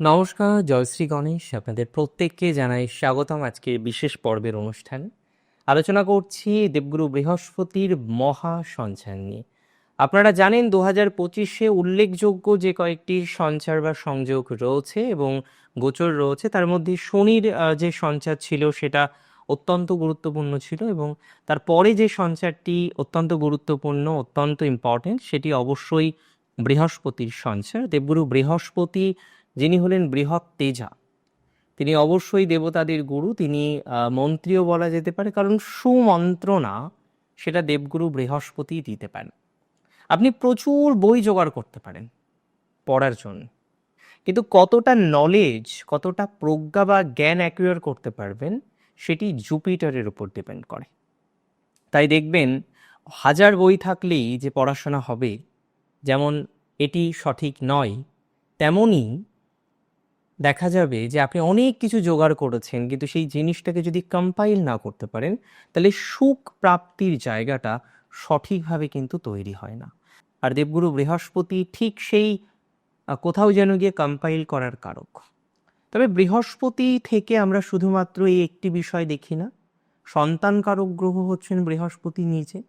নমস্কার জয়শ্রী গণেশ। আপনাদের প্রত্যেককে জানাই স্বাগতম আজকে বিশেষ পর্বের অনুষ্ঠান। আলোচনা করছি দেবগুরু বৃহস্পতির মহা সঞ্চার নিয়ে। আপনারা জানেন দু হাজার পঁচিশে উল্লেখযোগ্য যে কয়েকটি সঞ্চার বা সংযোগ রয়েছে এবং গোচর রয়েছে, তার মধ্যে শনির যে সঞ্চার ছিল সেটা অত্যন্ত গুরুত্বপূর্ণ ছিল এবং তারপরে যে সঞ্চারটি অত্যন্ত গুরুত্বপূর্ণ, অত্যন্ত ইম্পর্টেন্ট সেটি অবশ্যই বৃহস্পতির সঞ্চার। দেবগুরু বৃহস্পতি যিনি হলেন বৃহৎ তেজা। তিনি অবশ্যই দেবতাদের গুরু, তিনি মন্ত্রীও বলা যেতে পারে, কারণ সুমন্ত্রণা সেটা দেবগুরু বৃহস্পতি দিতে পারেন। আপনি প্রচুর বই জোগাড় করতে পারেন পড়ার জন্য। কিন্তু কতটা নলেজ কতটা প্রজ্ঞা বা জ্ঞান অ্যাকুয়ার করতে পারবেন, সেটি জুপিটারের উপর ডিপেন্ড করে। তাই দেখবেন, হাজার বই থাকলেই যে পড়াশোনা হবে, যেমন এটি সঠিক নয়, তেমনই দেখা যাবে যে আপনি অনেক কিছু জোগাড় করেছেন, কিন্তু সেই জিনিসটাকে যদি কম্পাইল না করতে পারেন, তাহলে সুখ প্রাপ্তির জায়গাটা সঠিকভাবে কিন্তু তৈরি হয় না। আর দেবগুরু বৃহস্পতি ঠিক সেই কোথাও যেন গিয়ে কম্পাইল করার কারক। তবে বৃহস্পতি থেকে আমরা শুধুমাত্র এই একটি বিষয় দেখি না। সন্তান কারক গ্রহ হচ্ছেন বৃহস্পতি নিজে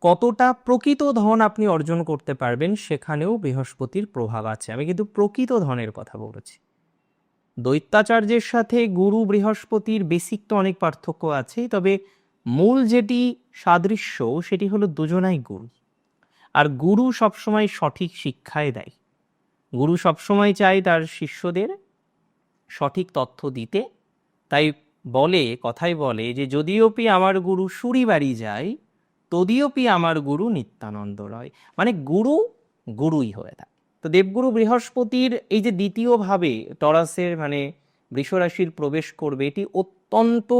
কতটা প্রকৃত ধন আপনি অর্জন করতে পারবেন সেখানেও বৃহস্পতির প্রভাব আছে। আমি কিন্তু প্রকৃত ধনের কথা বলেছি। দৈত্যাচার্যের সাথে গুরু বৃহস্পতির বেসিক তো অনেক পার্থক্য আছে তবে মূল যেটি সাদৃশ্য, সেটি হলো দুজনাই গুরু। আর গুরু সবসময় সঠিক শিক্ষায় দেয়। গুরু সবসময় চায় তার শিষ্যদের সঠিক তথ্য দিতে। তাই বলে, কথাই বলে যে যদিওপি আমার গুরু সুরি বাড়ি যায় তদিওপি আমার গুরু নিত্যানন্দ রয়। মানে গুরু গুরুই হয়ে থাকে। তো দেবগুরু বৃহস্পতির এই যে দ্বিতীয়ভাবে টরাসের মানে বৃষরাশির প্রবেশ করবে, এটি অত্যন্ত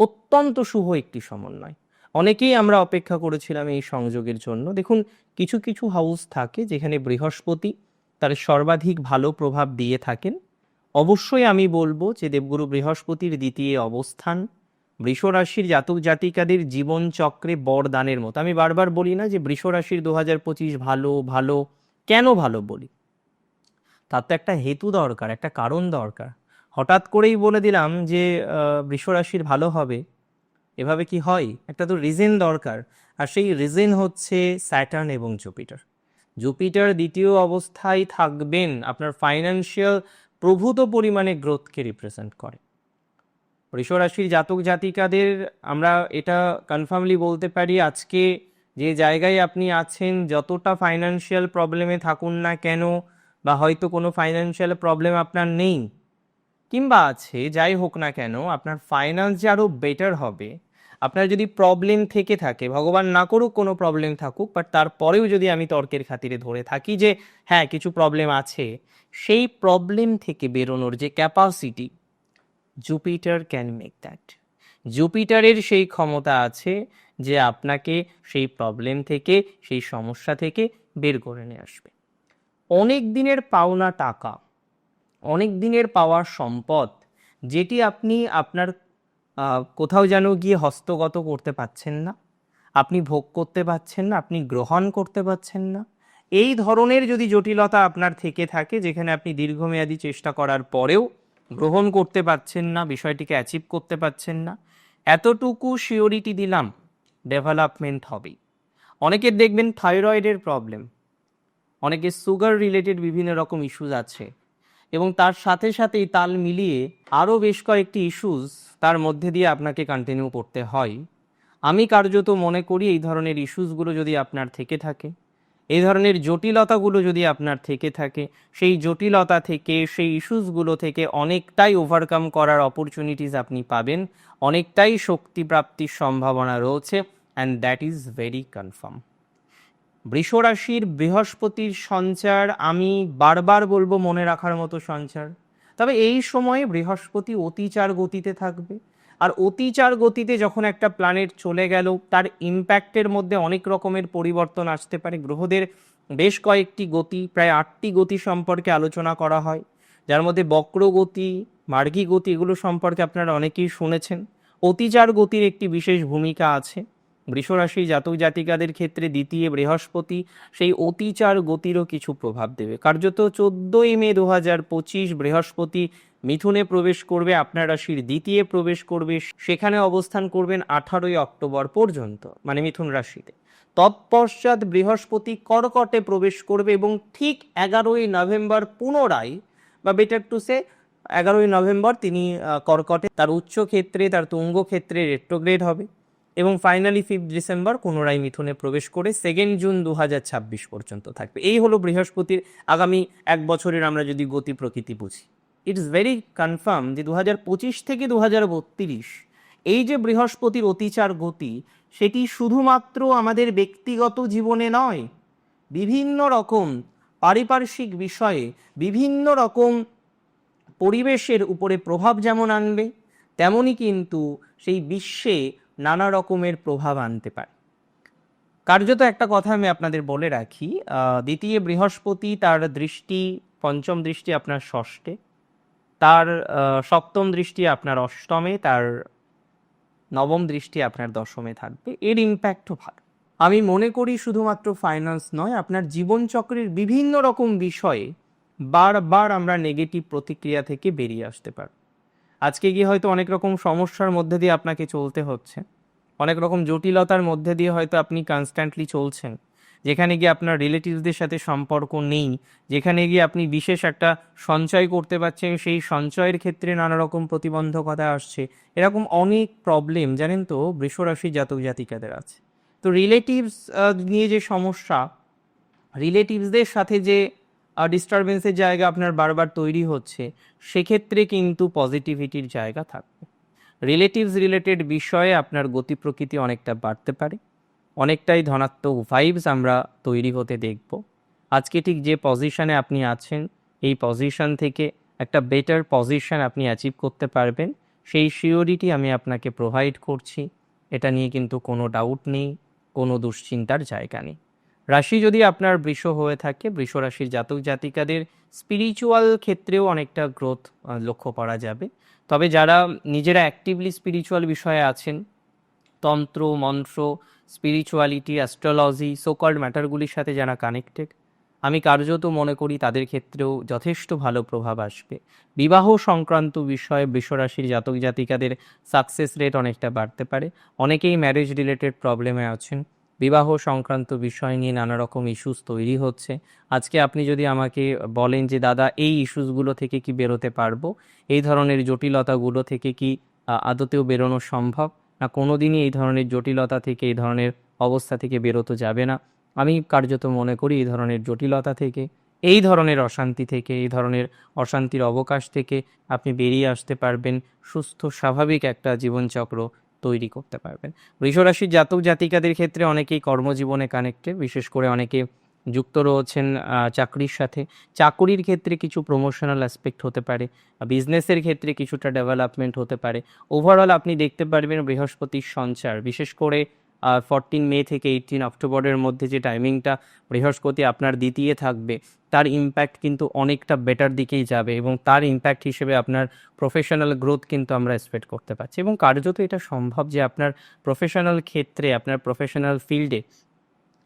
অত্যন্ত শুভ একটি সমন্বয়। অনেকেই আমরা অপেক্ষা করেছিলাম এই সংযোগের জন্য। দেখুন, কিছু কিছু হাউস থাকে যেখানে বৃহস্পতি তার সর্বাধিক ভালো প্রভাব দিয়ে থাকেন। অবশ্যই আমি বলব যে দেবগুরু বৃহস্পতির দ্বিতীয় অবস্থান বৃষ রাশির জাতক জাতিকাদের জীবন চক্রে বরদানের মতো। আমি বারবার বলি না যে বৃষ রাশির দু হাজার পঁচিশ ভালো ভালো, কেন ভালো বলি? তার তো একটা হেতু দরকার, একটা কারণ দরকার। হঠাৎ করেই বলে দিলাম যে বৃষ রাশির ভালো হবে, এভাবে কি হয়? একটা তো রিজন দরকার, আর সেই রিজন হচ্ছে স্যাটার্ন এবং জুপিটার জুপিটার দ্বিতীয় অবস্থায় থাকবেন, আপনার ফাইন্যান্সিয়াল প্রভূত পরিমাণে গ্রোথকে রিপ্রেজেন্ট করে। রাশির জাতক জাতিকাদের আমরা এটা কনফার্মলি বলতে পারি, আজকে যে জায়গায় আপনি আছেন, যতটা ফাইন্যান্সিয়াল প্রবলেমে থাকুন না কেন, বা হয়তো কোনো ফাইন্যান্সিয়াল প্রবলেম আপনার নেই, কিংবা আছে, যাই হোক না কেন, আপনার ফাইন্যান্স যে আরও বেটার হবে, আপনার যদি প্রবলেম থেকে থাকে, ভগবান না করুক কোনো প্রবলেম থাকুক বাট তারপরেও যদি আমি তর্কের খাতিরে ধরে থাকি যে হ্যাঁ কিছু প্রবলেম আছে, সেই প্রবলেম থেকে বেরোনোর যে capacity Jupiter can make that জুপিটারের সেই ক্ষমতা আছে যে আপনাকে সেই প্রবলেম থেকে, সেই সমস্যা থেকে বের করে নিয়ে আসবে। অনেক দিনের পাওনা টাকা, অনেক দিনের পাওয়া সম্পদ, যেটি আপনি আপনার কোথাও যেন গিয়ে হস্তগত করতে পাচ্ছেন না, আপনি ভোগ করতে পাচ্ছেন না, আপনি গ্রহণ করতে পাচ্ছেন না, এই ধরনের যদি জটিলতা আপনার থেকে থাকে, যেখানে আপনি দীর্ঘমেয়াদী চেষ্টা করার পরেও গ্রহণ করতে পারছেন না, বিষয়টিকে অ্যাচিভ করতে পারছেন না। এতটুকু শিওরিটি দিলাম ডেভেলপমেন্ট হবেই অনেকের দেখবেন থাইরয়েডের প্রবলেম অনেকের সুগার রিলেটেড বিভিন্ন রকম ইস্যুস আছে এবং তার সাথে সাথেই তাল মিলিয়ে আরও বেশ কয়েকটি ইস্যুস তার মধ্যে দিয়ে আপনাকে কন্টিনিউ করতে হয়। আমি কার্যত মনে করি এই ধরনের ইস্যুসগুলো যদি আপনার থেকে থাকে এই ধরনের জটিলতাগুলো যদি আপনার থেকে থাকে, সেই জটিলতা থেকে, সেই ইস্যুসগুলো থেকে অনেকটাই ওভারকাম করার অপরচুনিটিস আপনি পাবেন, অনেকটাই শক্তি প্রাপ্তির সম্ভাবনা রয়েছে and that is very confirm বৃষ রাশির বৃহস্পতির সঞ্চার, আমি বারবার বলব মনে রাখার মতো সঞ্চার। তবে এই সময়ে বৃহস্পতি অতিচার গতিতে থাকবে। আর অতিচার গতিতে যখন একটা প্ল্যানেট চলে গেল, তার ইম্প্যাক্টের মধ্যে অনেক রকমের পরিবর্তন আসতে পারে। গ্রহদের বেশ কয়েকটি গতি, প্রায় আটটি গতি সম্পর্কে আলোচনা করা হয়, যার মধ্যে বক্র গতি, মার্গী গতি এগুলো সম্পর্কে আপনারা অনেকেই শুনেছেন। অতিচার গতির একটি বিশেষ ভূমিকা আছে। বৃষরাশি জাতক জাতিকাদের ক্ষেত্রে দ্বিতীয় বৃহস্পতি সেই অতিচার গতিরও কিছু প্রভাব দেবে। কার্যত চোদ্দই মে দু হাজার পঁচিশ বৃহস্পতি মিথুনে প্রবেশ করবে আপনার রাশির দ্বিতীয় প্রবেশ করবে, সেখানে অবস্থান করবেন আঠারোই অক্টোবর পর্যন্ত মানে মিথুন রাশিতে। তৎপশ্চাৎ বৃহস্পতি কর্কটে প্রবেশ করবে এবং ঠিক এগারোই নভেম্বর পুনরায়, বা বেটার টু সে এগারোই নভেম্বর তিনি কর্কটে, তার উচ্চ ক্ষেত্রে, তার তুঙ্গ ক্ষেত্রে রেট্রোগ্রেড হবে এবং ফাইনালি ফিফথ ডিসেম্বর পুনরায় মিথুনে প্রবেশ করে সেকেন্ড জুন দু হাজার ছাব্বিশ পর্যন্ত থাকবে। এই হলো বৃহস্পতির আগামী এক বছরের আমরা যদি গতি প্রকৃতি বুঝি। ইটস ভেরি কনফার্ম যে দু পঁচিশ থেকে দু বত্রিশ এই যে বৃহস্পতির অতিচার গতি, সেটি শুধুমাত্র আমাদের ব্যক্তিগত জীবনে নয়, বিভিন্ন রকম পারিপার্শ্বিক বিষয়ে, বিভিন্ন রকম পরিবেশের উপরে প্রভাব যেমন আনবে তেমনই কিন্তু সেই বিশ্বে নানা রকমের প্রভাব আনতে পারে। কার্যত একটা কথা আমি আপনাদের বলে রাখি দ্বিতীয় বৃহস্পতি তার দৃষ্টি, পঞ্চম দৃষ্টি আপনার ষষ্ঠে। তার সপ্তম দৃষ্টি আপনার অষ্টমে, তার নবম দৃষ্টি আপনার দশমে থাকবে। এর ইম্প্যাক্টও ভালো। আমি মনে করি শুধুমাত্র ফাইন্যান্স নয়, আপনার জীবনচক্রের বিভিন্ন রকম বিষয়ে বারবার আমরা নেগেটিভ প্রতিক্রিয়া থেকে বেরিয়ে আসতে পারি আজকে গিয়ে হয়তো অনেক রকম সমস্যার মধ্যে দিয়ে আপনাকে চলতে হচ্ছে। অনেক রকম জটিলতার মধ্যে দিয়ে হয়তো আপনি কনস্ট্যান্টলি চলছেন। যেখানে গিয়ে আপনার রিলেটিভসদের সাথে সম্পর্ক নেই, যেখানে গিয়ে আপনি বিশেষ একটা সঞ্চয় করতে পারছেন, সেই সঞ্চয়ের ক্ষেত্রে নানা রকম প্রতিবন্ধকতা আসছে। এরকম অনেক প্রবলেম জানেন তো, বৃষরাশি জাতক জাতিকাদের আছে। তো রিলেটিভস নিয়ে যে সমস্যা রিলেটিভসদের সাথে যে ডিস্টারবেন্সের জায়গা আপনার বারবার তৈরি হচ্ছে, সেক্ষেত্রে কিন্তু পজিটিভিটির জায়গা থাকবে। রিলেটিভস রিলেটেড বিষয়ে আপনার গতি প্রকৃতি অনেকটা বাড়তে পারে। অনেকটাই ধনাত্মক ভাইবস আমরা তৈরি হতে দেখব। আজকে ঠিক যে পজিশনে আপনি আছেন, এই পজিশন থেকে একটা বেটার পজিশন আপনি অ্যাচিভ করতে পারবেন। সেই সিওরিটি আমি আপনাকে প্রোভাইড করছি। এটা নিয়ে কিন্তু কোনো ডাউট নেই, কোনো দুশ্চিন্তার জায়গা নেই। রাশি যদি আপনার বৃষ হয়ে থাকে, বৃষ রাশির জাতক জাতিকাদের স্পিরিচুয়াল ক্ষেত্রেও অনেকটা গ্রোথ লক্ষ্য করা যাবে। তবে যারা নিজেরা অ্যাক্টিভলি স্পিরিচুয়াল বিষয়ে আছেন, তন্ত্র, মন্ত্র স্পিরিচুয়ালিটি অ্যাস্ট্রোলজি সোকল্ড ম্যাটারগুলির সাথে যারা কানেক্টেড আমি কার্যত মনে করি তাদের ক্ষেত্রেও যথেষ্ট ভালো প্রভাব আসবে। বিবাহ সংক্রান্ত বিষয়ে বৃষরাশির জাতক জাতিকাদের সাকসেস রেট অনেকটা বাড়তে পারে। অনেকেই ম্যারেজ রিলেটেড প্রবলেমে আছেন। বিবাহ সংক্রান্ত বিষয় নিয়ে নানা রকম ইস্যুস তৈরি হচ্ছে। আজকে আপনি যদি আমাকে বলেন যে, দাদা, এই ইস্যুসগুলো থেকে কি বেরোতে পারব? এই ধরনের জটিলতাগুলো থেকে কি আদতেও বেরোনো সম্ভব? না কোনোদিনই এই ধরনের জটিলতা থেকে, এই ধরনের অবস্থা থেকে বেরোতে যাবে না। আমি কার্যত মনে করি এই ধরনের জটিলতা থেকে, এই ধরনের অশান্তি থেকে, এই ধরনের অশান্তির অবকাশ থেকে আপনি বেরিয়ে আসতে পারবেন, সুস্থ, স্বাভাবিক একটা জীবনচক্র তৈরি করতে পারবেন। বৃষরাশির জাতক জাতিকাদের ক্ষেত্রে অনেকেই কর্মজীবনে কানেক্টেড বিশেষ করে অনেকে যুক্ত রয়েছেন চাকরির সাথে। চাকরির ক্ষেত্রে কিছু প্রমোশনাল অ্যাসপেক্ট হতে পারে বিজনেসের ক্ষেত্রে কিছুটা ডেভেলপমেন্ট হতে পারে। ওভারঅল আপনি দেখতে পারবেন বৃহস্পতির সঞ্চার, বিশেষ করে ফরটিন মে থেকে এইটিন অক্টোবরের মধ্যে যে টাইমিংটা বৃহস্পতি আপনার দ্বিতীয় থাকবে, তার ইম্প্যাক্ট কিন্তু অনেকটা বেটার দিকেই যাবে এবং তার ইম্প্যাক্ট হিসেবে আপনার প্রফেশনাল গ্রোথ কিন্তু আমরা এক্সপেক্ট করতে পারছি। এবং কার্যত এটা সম্ভব যে আপনার প্রফেশনাল ক্ষেত্রে, আপনার প্রফেশনাল ফিল্ডে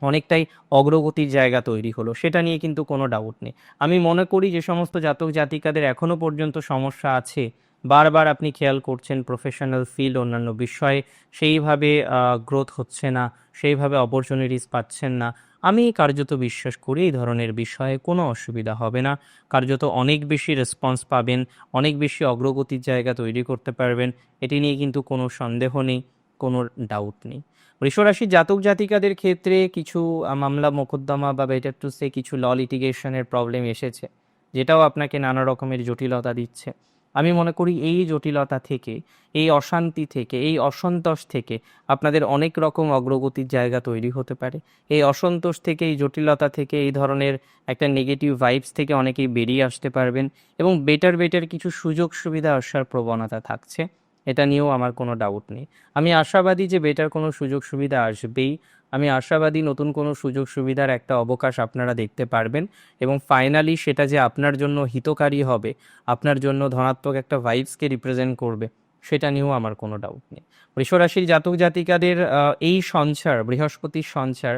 অনেকটাই অগ্রগতির জায়গা তৈরি হলো, সেটা নিয়ে কিন্তু কোনো ডাউট নেই। আমি মনে করি যে সমস্ত জাতক জাতিকাদের এখনও পর্যন্ত সমস্যা আছে। বারবার আপনি খেয়াল করছেন প্রফেশনাল ফিল্ড অন্যান্য বিষয়ে, সেইভাবে গ্রোথ হচ্ছে না, সেইভাবে অপরচুনিটিস পাচ্ছেন না। আমি কার্যত বিশ্বাস করি এই ধরনের বিষয়ে কোনো অসুবিধা হবে না। কার্যত অনেক বেশি রেসপন্স পাবেন, অনেক বেশি অগ্রগতির জায়গা তৈরি করতে পারবেন, এটি নিয়ে কিন্তু কোনো সন্দেহ নেই, কোনো ডাউট নেই। বৃষরাশির জাতক জাতিকাদের ক্ষেত্রে কিছু মামলা মোকদ্দমা বা বেটার টু সে কিছু ল লিটিগেশনের প্রবলেম এসেছে, যেটাও আপনাকে নানা রকমের জটিলতা দিচ্ছে। আমি মনে করি এই জটিলতা থেকে, এই অশান্তি থেকে, এই অসন্তোষ থেকে আপনাদের অনেক রকম অগ্রগতির জায়গা তৈরি হতে পারে। এই অসন্তোষ থেকে, এই জটিলতা থেকে, এই ধরনের একটা নেগেটিভ ভাইবস থেকে অনেকেই বেরিয়ে আসতে পারবেন এবং বেটার বেটার কিছু সুযোগ সুবিধা আসার প্রবণতা থাকছে। এটা নিয়েও আমার কোনো ডাউট নেই। আমি আশাবাদী যে বেটার কোনো সুযোগ সুবিধা আসবেই। আমি আশাবাদী নতুন কোনো সুযোগ সুবিধার একটা অবকাশ আপনারা দেখতে পারবেন এবং ফাইনালি সেটা যে আপনার জন্য হিতকারী হবে, আপনার জন্য ধনাত্মক একটা ভাইবসকে রিপ্রেজেন্ট করবে, সেটা নিয়েও আমার কোনো ডাউট নেই। বৃষরাশির জাতক জাতিকাদের এই সঞ্চার, বৃহস্পতির সঞ্চার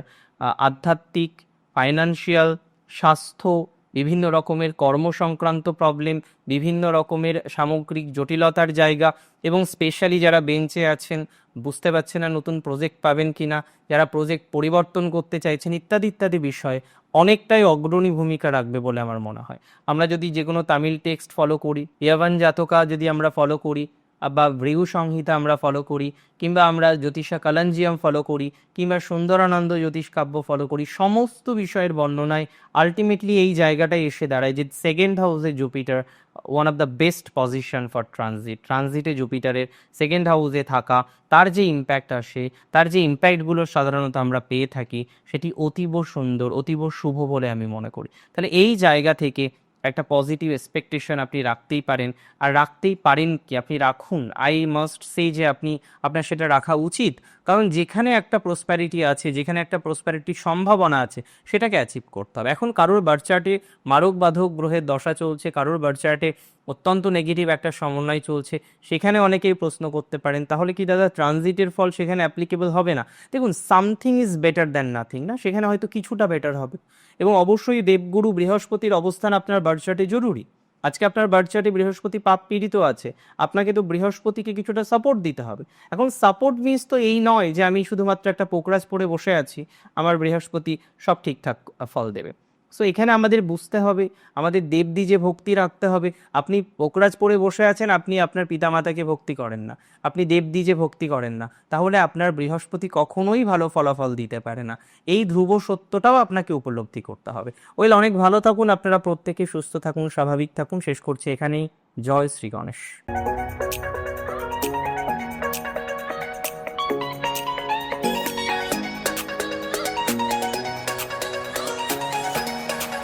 আধ্যাত্মিক ফাইনান্সিয়াল স্বাস্থ্য বিভিন্ন রকমের কর্মসংক্রান্ত প্রবলেম বিভিন্ন রকমের সামগ্রিক জটিলতার জায়গা এবং স্পেশালি যারা বেঞ্চে আছেন, বুঝতে পারছে না নতুন প্রজেক্ট পাবেন কি না যারা প্রজেক্ট পরিবর্তন করতে চাইছেন, ইত্যাদি ইত্যাদি বিষয়ে অনেকটাই অগ্রণী ভূমিকা রাখবে বলে আমার মনে হয়। আমরা যদি যে কোনো তামিল টেক্সট ফলো করি ইয়াবান জাতকা যদি আমরা ফলো করি বা ভৃগু সংহিতা আমরা ফলো করি, কিংবা আমরা জ্যোতিষা কালাঞ্জিয়াম ফলো করি, কিংবা সুন্দরানন্দ জ্যোতিষ কাব্য ফলো করি, সমস্ত বিষয়ের বর্ণনায় আলটিমেটলি এই জায়গাটায় এসে দাঁড়ায় যে সেকেন্ড হাউসে Jupiter one of the best position for transit ট্রানজিটে জুপিটারের সেকেন্ড হাউসে থাকা, তার যে ইম্প্যাক্ট আসে, তার যে ইম্প্যাক্টগুলো সাধারণত আমরা পেয়ে থাকি, সেটি অতীব সুন্দর, অতীব শুভ বলে আমি মনে করি। তাহলে এই জায়গা থেকে একটা পজিটিভ এক্সপেকটেশন আপনি রাখতেই পারেন। আর রাখতেই পারেন কি? আপনি রাখুন। আই মাস্ট সে যে আপনি, আপনার সেটা রাখা উচিত। কারণ যেখানে একটা প্রসপ্যারিটি আছে, যেখানে একটা প্রসপ্যারিটির সম্ভাবনা আছে, সেটাকে অ্যাচিভ করতে হবে। এখন কারোর বার্চার্টে মারক বাধক গ্রহের দশা চলছে, কারোর বার্চার্টে অত্যন্ত নেগেটিভ একটা সমন্বয় চলছে। সেখানে অনেকেই প্রশ্ন করতে পারেন, তাহলে কি দাদা ট্রানজিটের ফল সেখানে অ্যাপ্লিকেবল হবে না? দেখুন something is better than nothing না? সেখানে হয়তো কিছুটা বেটার হবে। এবং অবশ্যই দেবগুরু বৃহস্পতির অবস্থান আপনার বার্চার্টে জরুরি। আজকে আপনার বার্চার্টে বৃহস্পতি পাপ পীড়িত আছে, আপনাকে তো বৃহস্পতিকে কিছুটা সাপোর্ট দিতে হবে। এখন সাপোর্ট মিন্স তো এই নয় যে আমি শুধুমাত্র একটা পোকরাজ পরে বসে আছি, আমার বৃহস্পতি সব ঠিকঠাক ফল দেবে। সো এখানে আমাদের বুঝতে হবে, আমাদের দেবদি যে ভক্তি রাখতে হবে, আপনি পোকরাজ পরে বসে আছেন, আপনি আপনার পিতামাতাকে ভক্তি করেন না, আপনি দেবদি যে ভক্তি করেন না, তাহলে আপনার বৃহস্পতি কখনোই ভালো ফলাফল দিতে পারে না। এই ধ্রুব সত্যটাও আপনাকে উপলব্ধি করতে হবে। ওয়েল, অনেক ভালো থাকুন, আপনারা প্রত্যেকে সুস্থ থাকুন, স্বাভাবিক থাকুন। শেষ করছি এখানেই। জয় শ্রী গণেশ।